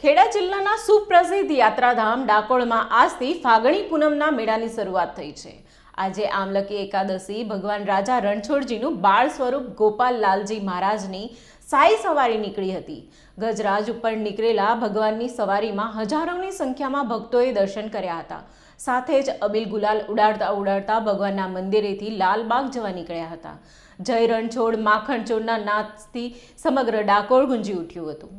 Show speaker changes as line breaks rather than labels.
ખેડા જિલ્લાના સુપ્રસિદ્ધ યાત્રાધામ ડાકોળમાં આજથી ફાગણી પૂનમના મેળાની શરૂઆત થઈ છે. આજે આમલકી એકાદશી ભગવાન રાજા રણછોડજીનું બાળ સ્વરૂપ ગોપાલ લાલજી મહારાજની સાઈ સવારી નીકળી હતી. ગજરાજ ઉપર નીકળેલા ભગવાનની સવારીમાં હજારોની સંખ્યામાં ભક્તોએ દર્શન કર્યા હતા. સાથે જ અબિલ ગુલાલ ઉડાડતા ઉડાડતા ભગવાનના મંદિરેથી લાલબાગ જવા નીકળ્યા હતા. જય રણછોડ માખણચોડના ચોરના સમગ્ર ડાકોર ગુંજી ઉઠ્યું હતું.